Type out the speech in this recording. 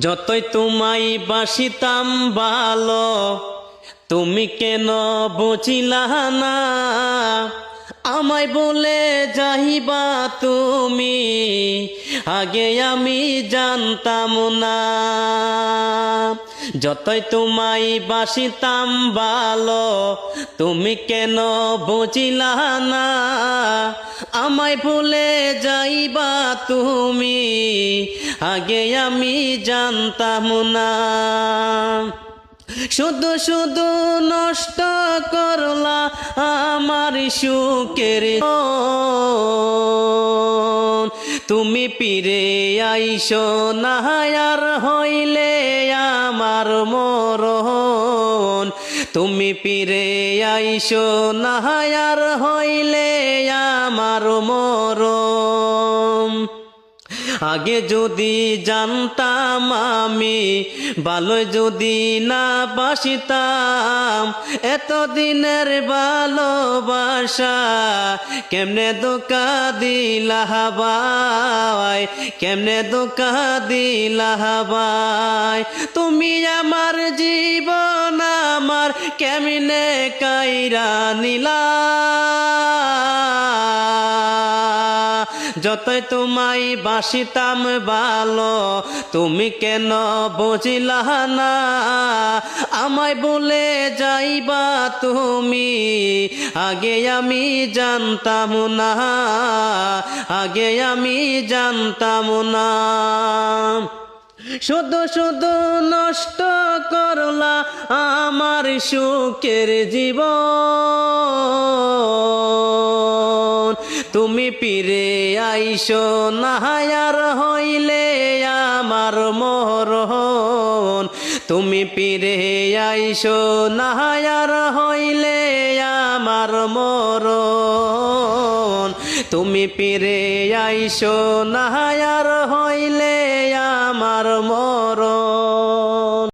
যতই তোমাই বাসিতাম ভালো তুমি কেন বুঝিলা না? আমায় বলে যাইবা তুমি, আগে আমি জানতাম না। যতই তোমায় বাসিতাম ভালো, তুমি কেন বুঝিলা না? আমায় ভুলে যাইবা তুমি, আগে আমি জানতাম না। শুধু শুধু নষ্ট করলা আমার সুখের তুমি পিরে আইসো না, আর হইলে আমার মরণ। তুমি পিরে আইসো না, আর হইলে আমার মরণ। আগে যদি জানতাম আমি ভালো যদি না বাসিতাম, এতদিনের ভালোবাসা কেমনে দোকা দিলাহাবাই কেমনে দোকা দিলাহাবাই তুমি আমার জীবন আমার কেমনে কাইরা নিলা? যতই তোমায় বাসিতাম ভালো তুমি কেন বুঝিলা না? আমায় বলে যাইবা তুমি, আগে আমি জানতাম না, আগে আমি জানতাম না। শুধু শুধু নষ্ট করলা আমার সুখের জীবন। পিরে আইসো, নাহায়ার হইলে আমার মরহন তুমি পিরে আইসো, নাহায়ার হইলে আমার মরণ। তুমি পিরে আইসো, নাহায়ার